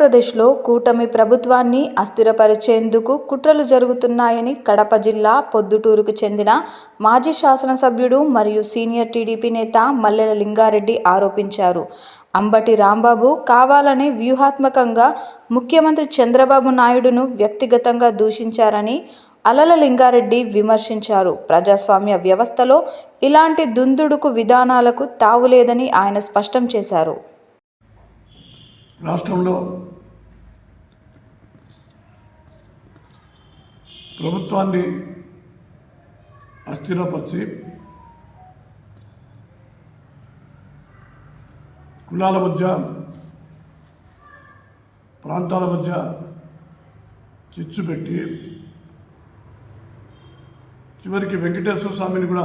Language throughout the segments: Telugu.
ఆంధ్రప్రదేశ్లో కూటమి ప్రభుత్వాన్ని అస్థిరపరిచేందుకు కుట్రలు జరుగుతున్నాయని కడప జిల్లా పొద్దుటూరుకు చెందిన మాజీ శాసనసభ్యుడు మరియు సీనియర్ టీడీపీ నేత మల్లెల లింగారెడ్డి ఆరోపించారు. అంబటి రాంబాబు కావాలని వ్యూహాత్మకంగా ముఖ్యమంత్రి చంద్రబాబు నాయుడును వ్యక్తిగతంగా దూషించారని అలల లింగారెడ్డి విమర్శించారు. ప్రజాస్వామ్య వ్యవస్థలో ఇలాంటి దుందుడుకు విధానాలకు తావులేదని ఆయన స్పష్టం చేశారు. రాష్ట్రంలో ప్రభుత్వాన్ని అస్థిరపరిచి కులాల మధ్య ప్రాంతాల మధ్య చిచ్చు పెట్టి చివరికి వెంకటేశ్వర స్వామిని కూడా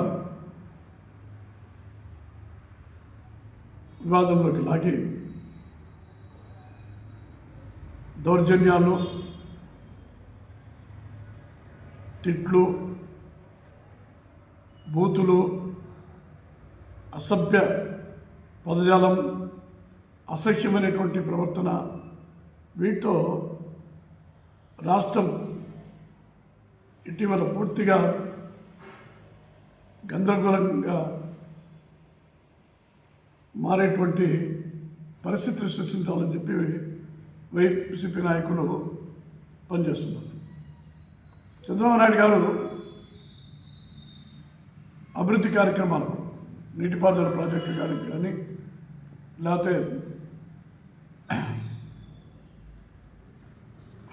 వివాదంలోకి లాగి దౌర్జన్యాలు తిట్లు బూతులు అసభ్య పదజాలం అసహ్యమైనటువంటి ప్రవర్తన వీటితో రాష్ట్రం ఇటీవల పూర్తిగా గందరగోళంగా మారేటువంటి పరిస్థితి సృష్టించాలని చెప్పి వైసీపీ నాయకులు పనిచేస్తున్నారు. చంద్రబాబు నాయుడు గారు అభివృద్ధి కార్యక్రమాలు నీటిపారుదల ప్రాజెక్టు కానీ కానీ లేకపోతే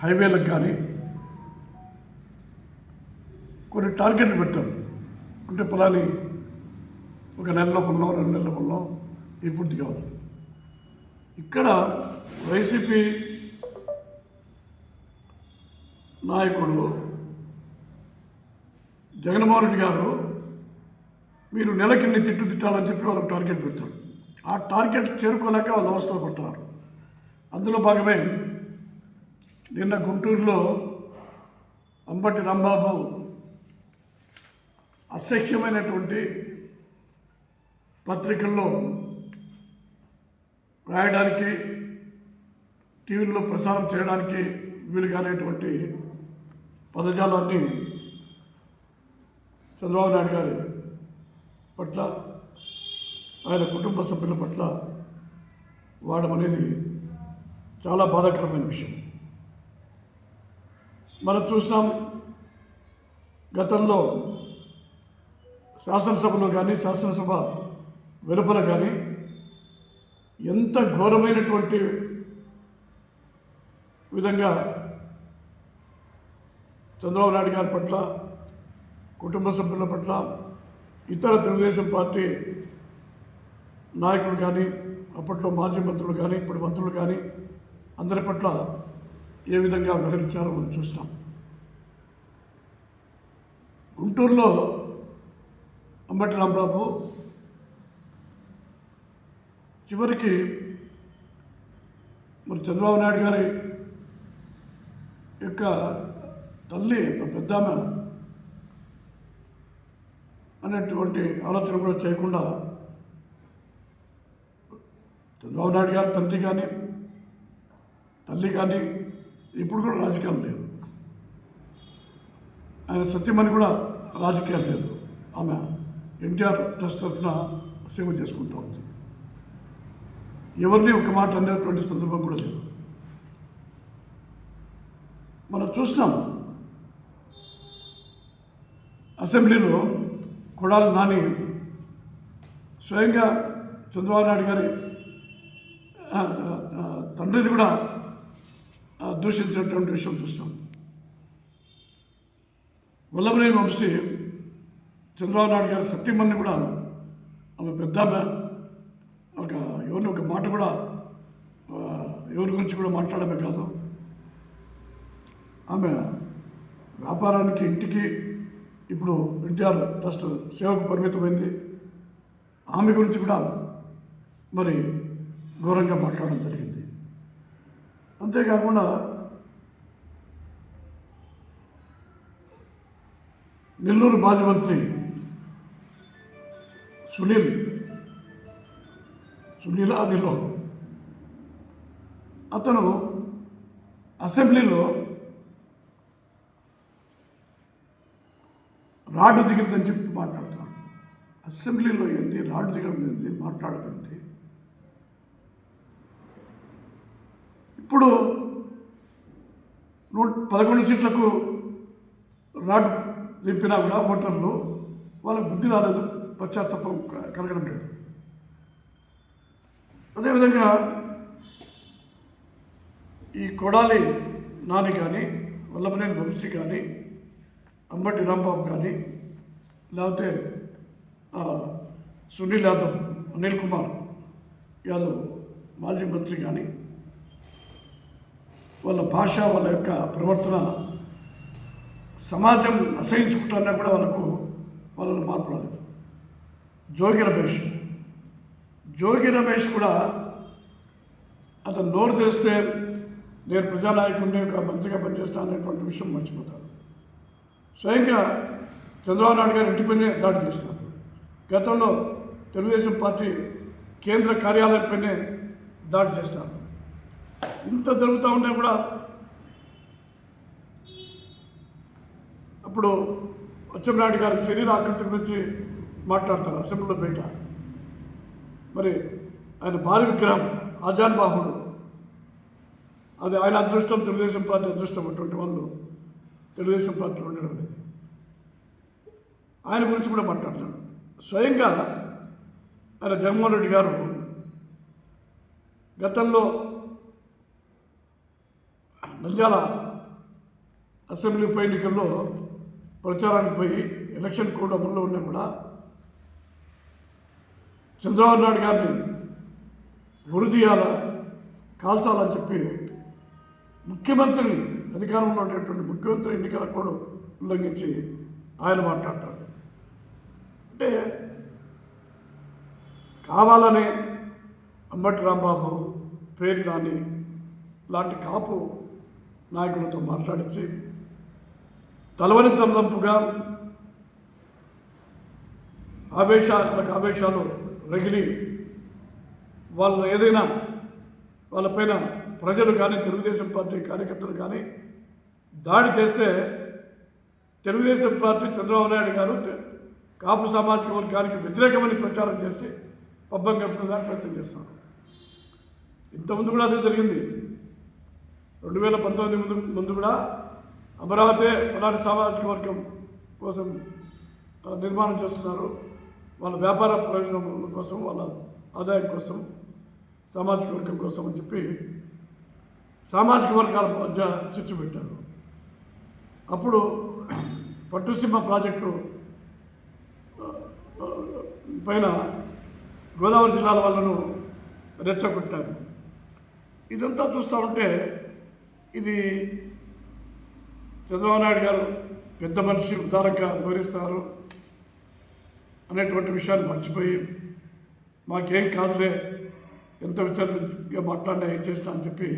హైవేలకు కానీ కొన్ని టార్గెట్లు పెట్టారు. అంటే పొలాన్ని ఒక నెల లోపలనో రెండు నెలల లోపల ఈ పూర్తి కావాలి. ఇక్కడ వైసీపీ నాయకుడు జగన్మోహన్ రెడ్డి గారు మీరు నెలకిన్ని తిట్టు తిట్టాలని చెప్పి వాళ్ళకి టార్గెట్ పెడతాడు ఆ టార్గెట్ చేరుకోలేక వాళ్ళు అవస్థలు పడుతున్నారు అందులో భాగమే నిన్న గుంటూరులో అంబటి రాంబాబు అసహ్యమైనటువంటి పత్రికల్లో రాయడానికి టీవీల్లో ప్రసారం చేయడానికి వీలు కానటువంటి పదజాలాన్ని చంద్రబాబు నాయుడు గారి పట్ల ఆయన కుటుంబ సభ్యుల పట్ల వాడడం అనేది చాలా బాధాకరమైన విషయం. మనం చూసినాం గతంలో శాసనసభలో కానీ శాసనసభ వెలుపల కానీ ఎంత ఘోరమైనటువంటి విధంగా చంద్రబాబు నాయుడు గారి పట్ల కుటుంబ సభ్యుల పట్ల ఇతర తెలుగుదేశం పార్టీ నాయకులు కానీ అప్పట్లో మాజీ మంత్రులు కానీ ఇప్పుడు మంత్రులు కానీ అందరి పట్ల ఏ విధంగా వ్యవహరించారో మనం చూస్తాం. గుంటూరులో అంబటి రాంబాబు చివరికి మరి చంద్రబాబు నాయుడు గారి యొక్క తల్లి పెద్ద అనేటువంటి ఆలోచన కూడా చేయకుండా చంద్రబాబు నాయుడు గారు తండ్రి కానీ తల్లి కానీ ఇప్పుడు కూడా రాజకీయాలు లేదు ఆయన సత్యమని కూడా రాజకీయాలు లేదు ఆమె ఎన్టీఆర్ ట్రస్ట్ తరఫున సేవ చేసుకుంటూ ఉంది. ఎవరిని ఒక మాట అనేటువంటి సందర్భం కూడా లేదు. మనం చూసినాం అసెంబ్లీలో కొడాలి నాని స్వయంగా చంద్రబాబు నాయుడు గారి తండ్రిని కూడా దూషించినటువంటి విషయం చూస్తాం. వల్లభనేని వంశీ చంద్రబాబు నాయుడు గారి సత్యమని కూడా ఆమె పెద్ద ఒక ఎవరిని ఒక మాట కూడా ఎవరి గురించి కూడా మాట్లాడమే కాదు. ఆమె వ్యాపారానికి ఇంటికి ఇప్పుడు ఎన్టీఆర్ ట్రస్ట్ సేవకు పరిమితమైంది. ఆమె గురించి కూడా మరి ఘోరంగా మాట్లాడడం జరిగింది. అంతేకాకుండా నెల్లూరు మాజీ మంత్రి సునీల్ సునీల్ అనిలో అతను అసెంబ్లీలో రాడ్డు దిగిందని చెప్పి మాట్లాడుతున్నాడు. అసెంబ్లీలో ఏంది? రాడ్డు దిగడం మాట్లాడబడింది ఇప్పుడు నూట పదకొండు సీట్లకు రాడ్ దింపినా కూడా ఓటర్లు వాళ్ళకి బుద్ధి రాలేదు పశ్చాత్తాపం క- కలగడం లేదు. అదేవిధంగా ఈ కొడాలి నాని కానీ వల్లభనేని వంశీ కానీ అంబటి రాంబాబు కానీ లేకపోతే సునీల్ యాదవ్ అనిల్ కుమార్ యాదవ్ మాజీ మంత్రి కానీ వాళ్ళ భాష వాళ్ళ యొక్క ప్రవర్తన సమాజం అసహించుకుంటున్నా కూడా వాళ్ళకు వాళ్ళని మార్పు రాలేదు. జోగి రమేష్ జోగి రమేష్ కూడా అతను నోరు చేస్తే నేను ప్రజానాయకుడిని ఒక మంత్రిగా పనిచేస్తాను అనేటువంటి విషయం మర్చిపోతాను స్వయంగా చంద్రబాబు నాయుడు గారి ఇంటిపైనే దాడి చేస్తున్నారు గతంలో తెలుగుదేశం పార్టీ కేంద్ర కార్యాలయంపైనే దాడి చేస్తారు ఇంత జరుగుతూ ఉన్నా కూడా అప్పుడు అచ్చెన్నాయుడు గారి శరీర ఆకృతి గురించి మాట్లాడతారు అసెంబ్లీలో బయట. మరి ఆయన భారీ విగ్రహం ఆజాన్ బాహుడు. అది ఆయన అదృష్టం తెలుగుదేశం పార్టీ అదృష్టం అటువంటి వాళ్ళు. తెలుగుదేశం పార్టీలో ఉండడం లేదు. ఆయన గురించి కూడా మాట్లాడతాడు. స్వయంగా ఆయన జగన్మోహన్ రెడ్డి గారు గతంలో నంద్యాల అసెంబ్లీ ఉప ఎన్నికల్లో ప్రచారానికి పోయి ఎలక్షన్ కోడ్ అమల్లో ఉన్నా కూడా చంద్రబాబు నాయుడు గారిని ఉరిదీయాల కాల్చాలని చెప్పి ముఖ్యమంత్రిని అధికారంలో ఉండేటువంటి ముఖ్యమంత్రి ఎన్నికల కోడ్ ఉల్లంఘించి ఆయన మాట్లాడతారు. అంటే కావాలని అంబటి రాంబాబు పేరు నాని లాంటి కాపు నాయకులతో మాట్లాడించి తలవని తలదంపుగా ఆవేశాలకు ఆవేశాలు రగిలి వాళ్ళ ఏదైనా వాళ్ళపైన ప్రజలు కానీ తెలుగుదేశం పార్టీ కార్యకర్తలు కానీ దాడి చేస్తే తెలుగుదేశం పార్టీ చంద్రబాబు నాయుడు గారు కాపు సామాజిక వర్గానికి వ్యతిరేకమని ప్రచారం చేసి పబ్బం గడుపుకోవడానికి ప్రయత్నం చేస్తున్నారు. ఇంతకుముందు కూడా అదే జరిగింది. రెండు వేల పంతొమ్మిది ముందు ముందు కూడా అమరావతి పలాని సామాజిక వర్గం కోసం నిర్మాణం చేస్తున్నారు. వాళ్ళ వ్యాపార ప్రయోజనం కోసం వాళ్ళ ఆదాయం కోసం సామాజిక వర్గం కోసం అని చెప్పి సామాజిక వర్గాల మధ్య చిచ్చు పెట్టారు. అప్పుడు పట్టుసీమ ప్రాజెక్టు పైన గోదావరి జిల్లాల వాళ్ళను రెచ్చగొట్టారు. ఇదంతా చూస్తూ ఉంటే ఇది చంద్రబాబు నాయుడు గారు పెద్ద మనిషి ఉదారంగా వివరిస్తారు అనేటువంటి విషయాన్ని మర్చిపోయి మాకేం కాదులే ఎంత విచారంగా మాట్లాడినా ఏం చేస్తా అని చెప్పి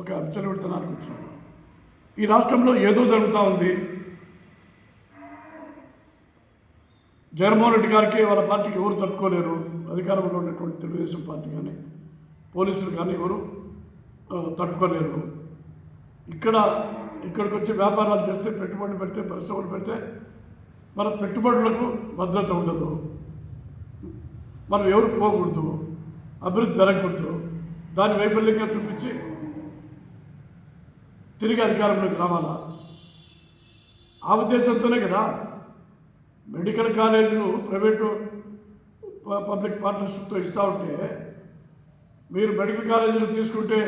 ఒక విచలవిడతనానికి వచ్చినాడు ఈ రాష్ట్రంలో ఏదో జరుగుతూ ఉంది. జగన్మోహన్ రెడ్డి గారికి వాళ్ళ పార్టీకి ఎవరు తట్టుకోలేరు. అధికారంలో ఉన్నటువంటి తెలుగుదేశం పార్టీ కానీ పోలీసులు కానీ ఎవరు తట్టుకోలేరు. ఇక్కడ ఇక్కడికి వచ్చి వ్యాపారాలు చేస్తే పెట్టుబడులు పెడితే పరిశ్రమలు పెడితే మన పెట్టుబడులకు భద్రత ఉండదు. మనం ఎవరు పోకూడదు. అభివృద్ధి జరగకూడదు. దాని వైఫల్యంగా చూపించి తిరిగి అధికారంలోకి రావాలా? ఆ ఉద్దేశంతోనే కదా మెడికల్ కాలేజీలు ప్రైవేటు ప- పబ్లిక్ పార్ట్నర్షిప్తో ఇస్తూ ఉంటే మీరు మెడికల్ కాలేజీలు తీసుకుంటే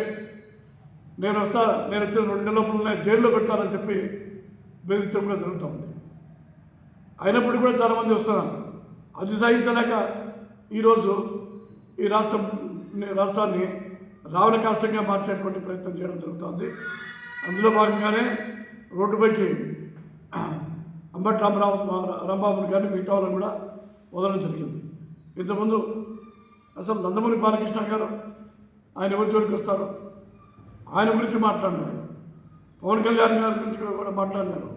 నేను వస్తా నేను వచ్చిన రెండు నెలల లోపలనే జైల్లో పెడతానని చెప్పి బెదిరించడం కూడా జరుగుతూ ఉంది. అయినప్పుడు కూడా చాలామంది వస్తున్నారు. అది సహించలేక ఈరోజు ఈ రాష్ట్రం రాష్ట్రాన్ని రావణ కాష్టంగా మార్చేటువంటి ప్రయత్నం చేయడం జరుగుతుంది అందులో భాగంగానే రోడ్డుపైకి అంబటి రామరావు రాంబాబుని కానీ మిగతా వాళ్ళని కూడా వదలడం జరిగింది. ఇంతకుముందు అసలు నందమూరి బాలకృష్ణ గారు ఆయన ఎవరి జోలికి వస్తారు? ఆయన గురించి మాట్లాడినారు. పవన్ కళ్యాణ్ గారి గురించి కూడా మాట్లాడినారు.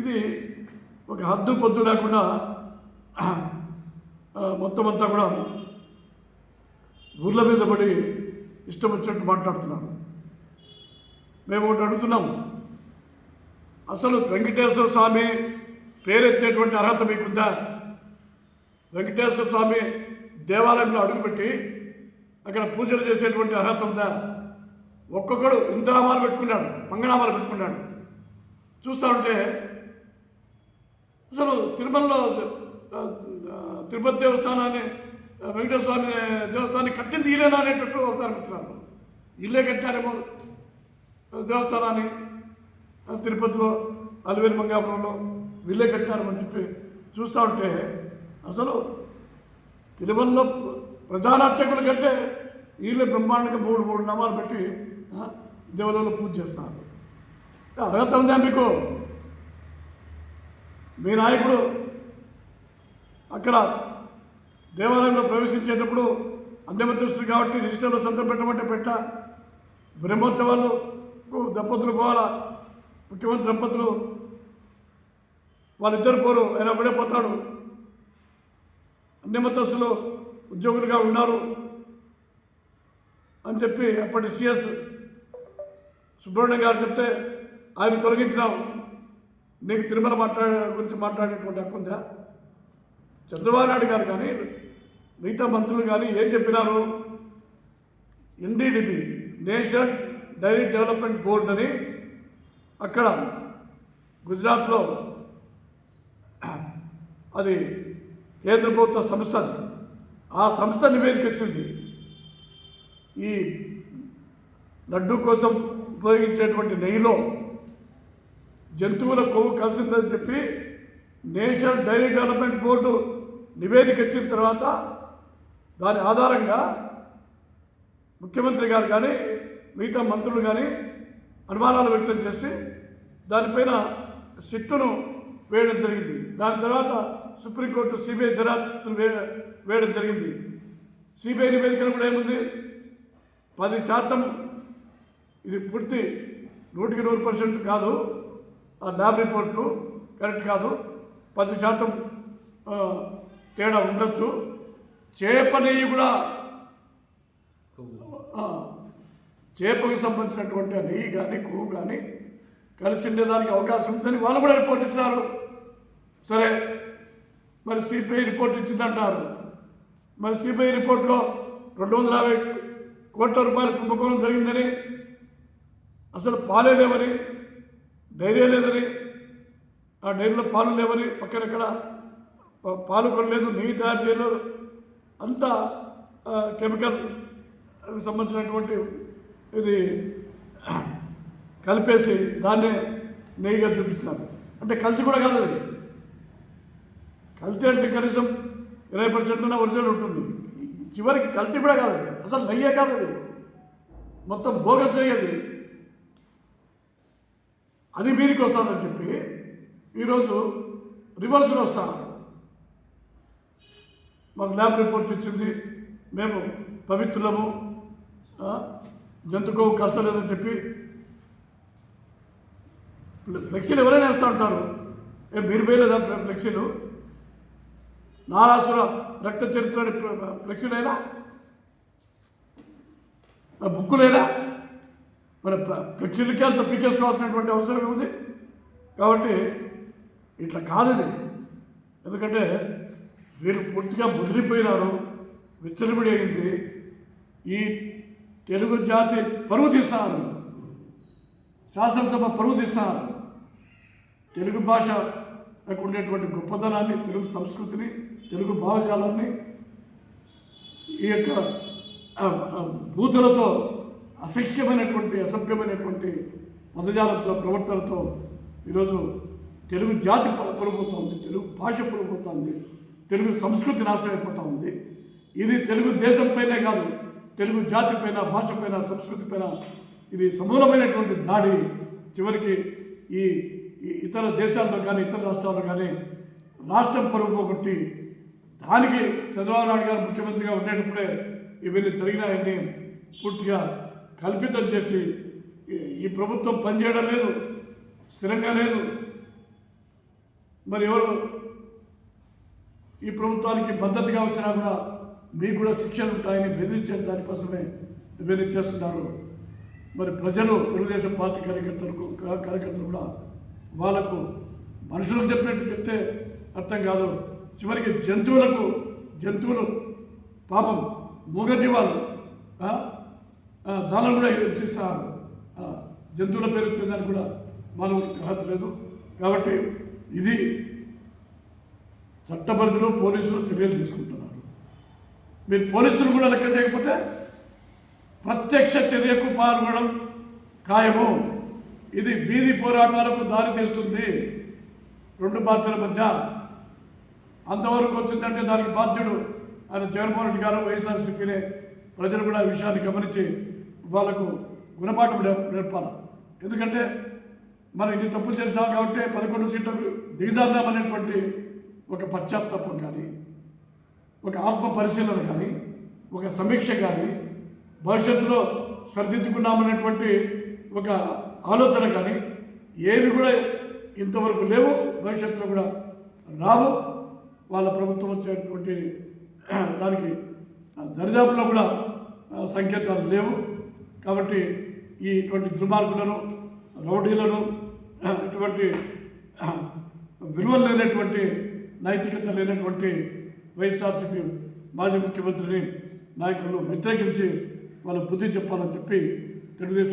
ఇది ఒక హద్దు పొద్దు లేకుండా మొత్తం అంతా కూడా ఊర్ల మీద పడి ఇష్టం వచ్చినట్టు మాట్లాడుతున్నారు. మేము ఒకటి అడుగుతున్నాం. అసలు వెంకటేశ్వర స్వామి పేరెత్తేటువంటి అర్హత మీకుందా? వెంకటేశ్వర స్వామి దేవాలయంలో అడుగుపెట్టి అక్కడ పూజలు చేసేటువంటి అర్హత ఉందా? ఒక్కొక్కడు ఇంత పెట్టుకున్నాడు పంగనామాలు పెట్టుకున్నాడు. చూస్తూ ఉంటే అసలు తిరుమలలో తిరుపతి దేవస్థానాన్ని వెంకటేశ్వర స్వామి దేవస్థానాన్ని కట్టింది ఇల్లేనా అనేటట్టు అవుతారు మిత్రాలు ఇల్లే కట్టారేమో దేవస్థానాన్ని తిరుపతిలో అలివేలు మంగాపురంలో వీళ్ళే కట్టారని చెప్పి చూస్తూ ఉంటే అసలు తిరుమలలో ప్రజానార్చకుల కంటే వీళ్ళే బ్రహ్మాండంగా మూడు మూడు నామాలు పెట్టి దేవాలయంలో పూజ చేస్తున్నారు. అర్హత ఉందా మీకు? మీ నాయకుడు అక్కడ దేవాలయంలో ప్రవేశించేటప్పుడు అన్యమతస్తుడు కాబట్టి రిజిస్టర్లో సంతకం పెట్టమంటే పెట్ట. బ్రహ్మోత్సవాలు దంపతులు పోవాలా? ముఖ్యమంత్రి దంపతులు? వాళ్ళిద్దరు పోరు ఆయన ఒకడే పోతాడు. అన్ని మతస్సులు ఉద్యోగులుగా ఉన్నారు అని చెప్పి అప్పటి సిఎస్ సుబ్రహ్మణ్యం గారు చెప్తే ఆయన తొలగించినాం నీకు తిరుమల మాట్లాడే గురించి మాట్లాడేటువంటి హక్కు ఉందా? చంద్రబాబు నాయుడు గారు కానీ మిగతా మంత్రులు కానీ ఏం చెప్పినారు? NDDP national dairy development board అని అక్కడ గుజరాత్లో అది కేంద్ర ప్రభుత్వ సంస్థ ఆ సంస్థ నివేదిక వచ్చింది. ఈ లడ్డు కోసం ఉపయోగించేటువంటి నెయ్యిలో జంతువుల కొవ్వు కలిసిందని చెప్పి నేషనల్ డైరీ డెవలప్మెంట్ బోర్డు నివేదిక ఇచ్చిన తర్వాత దాని ఆధారంగా ముఖ్యమంత్రి గారు కానీ మిగతా మంత్రులు కానీ అనుమానాలు వ్యక్తం చేసి దానిపైన సిట్టును వేయడం జరిగింది. దాని తర్వాత సుప్రీంకోర్టు సిబిఐ దర్యాప్తును వే వేయడం జరిగింది. సిబిఐ నివేదికలు కూడా ఏముంది? పది శాతం ఇది పూర్తి నూటికి నూరు పర్సెంట్ కాదు. ఆ ల్యాబ్ రిపోర్ట్లు కరెక్ట్ కాదు. పది శాతం తేడా ఉండొచ్చు. చేప నెయ్యి కూడా చేపకు సంబంధించినటువంటి నెయ్యి కానీ కొవ్వు కానీ కలిసి ఉండేదానికి అవకాశం ఉందని వాళ్ళు కూడా రిపోర్ట్ ఇచ్చినారు. సరే మరి సిపిఐ రిపోర్ట్ ఇచ్చిందంటారు. మరి సిబిఐ రిపోర్ట్లో రెండు వందల యాభై కోట్ల రూపాయల కుంభకోణం జరిగిందని అసలు పాలే లేవని డైరీ లేదని ఆ డైరీలో పాలు లేవని పక్కన ఎక్కడ పాలు కొనలేదు నెయ్యి తయారు చేయలేదు అంతా కెమికల్ సంబంధించినటువంటి ఇది కలిపేసి దాన్నే నెయ్యిగా చూపిస్తున్నారు. అంటే కలిసి కూడా కలదు కల్తీ అంటే కనీసం ఇరవై పర్సెంట్ ఒరిజినల్ ఉంటుంది. చివరికి కల్తీ కూడా కాదు అసలు నెయ్యే కాదు అది. మొత్తం బోగస్ నెయ్యి అది. అది మీదికి వస్తుందని చెప్పి ఈరోజు రివర్స్లో వస్తాను. మాకు ల్యాబ్ రిపోర్ట్ ఇచ్చింది. మేము పవిత్రులము. జంతుకో కష్టం లేదని చెప్పి ఫ్లెక్సీలు ఎవరైనా వేస్తూ ఉంటారు. ఏ మీరు వేయలేదా ఫ్లెక్సీలు? నారాసుర రక్త చరిత్ర ఫ్లెక్సీలైనా ఫ్ల- బుక్కు లేదా మన ప- ఫ్లెక్సీలకి అంత పీకేసుకోవాల్సినటువంటి అవసరం ఉంది కాబట్టి ఇట్లా కాదు ఇది. ఎందుకంటే వీళ్ళు పూర్తిగా ముదిరిపోయినారు. విచ్చలబడి అయింది. ఈ తెలుగు జాతి పరువు తీస్తున్నారు శాసనసభ పరువు తీస్తున్నారు తెలుగు భాషకు ఉండేటువంటి గొప్పతనాన్ని తెలుగు సంస్కృతిని తెలుగు భావజాలాన్ని ఈ యొక్క బూతులతో అసహ్యమైనటువంటి అసభ్యమైనటువంటి పదజాలంతో ప్రవర్తనతో ఈరోజు తెలుగు జాతి ప- ఉంది తెలుగు భాష పడిపోతుంది తెలుగు సంస్కృతి నాశనం అయిపోతూ ఉంది. ఇది తెలుగు దేశంపైనే కాదు తెలుగు జాతి పైన భాషకు పైన సంస్కృతి పైన ఇది సమూలమైనటువంటి దాడి. చివరికి ఈ ఇతర దేశాల్లో కానీ ఇతర రాష్ట్రాల్లో కానీ రాష్ట్రం పరువు కొట్టి దానికి చంద్రబాబు నాయుడు గారు ముఖ్యమంత్రిగా ఉండేటప్పుడే ఇవన్నీ జరిగినాయని పూర్తిగా కల్పితం చేసి ఈ ప్రభుత్వం పనిచేయడం లేదు స్థిరంగా లేదు. మరి ఎవరు ఈ ప్రభుత్వానికి మద్దతుగా వచ్చినా కూడా మీకు కూడా శిక్షలు ఉంటాయని బెదిరించే దానికోసమే ఇవన్నీ చేస్తున్నారు. మరి ప్రజలు తెలుగుదేశం పార్టీ కార్యకర్తలకు కార్యకర్తలు కూడా వాళ్ళకు మనుషులకు చెప్పినట్టు చెప్తే అర్థం కాదు. చివరికి జంతువులకు జంతువులు పాపం మూగజీవాలు ఆ, దానిని కూడా హింసిస్తారు జంతువుల పేరు దానికి కూడా మానవునికి అర్హత లేదు. కాబట్టి ఇది చట్టపరిధిలో పోలీసులు చర్యలు తీసుకుంటారు మీరు పోలీసులు కూడా లెక్క చేయకపోతే ప్రత్యక్ష చర్యకు పాల్గొనడం ఖాయము. ఇది వీధి పోరాటాలకు దారి తీస్తుంది. రెండు పార్టీల మధ్య అంతవరకు వచ్చిందంటే దానికి బాధ్యుడు ఆయన జగన్మోహన్ రెడ్డి గారు వైఎస్ఆర్సీపీనే ప్రజలు కూడా ఈ విషయాన్ని గమనించి వాళ్ళకు గుణపాఠం నేర్- నేర్పాలి? ఎందుకంటే మనం ఇది తప్పు చేస్తాం కాబట్టి పదకొండు సీట్లకు దిగజారుదామనేటువంటి ఒక పశ్చాత్తాపం కానీ ఒక ఆత్మ పరిశీలన కానీ ఒక సమీక్ష కానీ భవిష్యత్తులో సరిదిద్దుకున్నామనేటువంటి ఒక ఆలోచన కానీ ఏవి కూడా ఇంతవరకు లేవు. భవిష్యత్తులో కూడా రావు. వాళ్ళ ప్రభుత్వం వచ్చేటువంటి దానికి దరిదాపుల్లో కూడా సంకేతాలు లేవు. కాబట్టి ఈ ఇటువంటి దుర్మార్గులను రౌడీలను ఇటువంటి విలువలు లేనటువంటి నైతికత లేనటువంటి వైఎస్ఆర్సీపీ మాజీ ముఖ్యమంత్రిని నాయకులను వ్యతిరేకించి వాళ్ళ బుద్ధి చెప్పాలని చెప్పి తెలుగుదేశం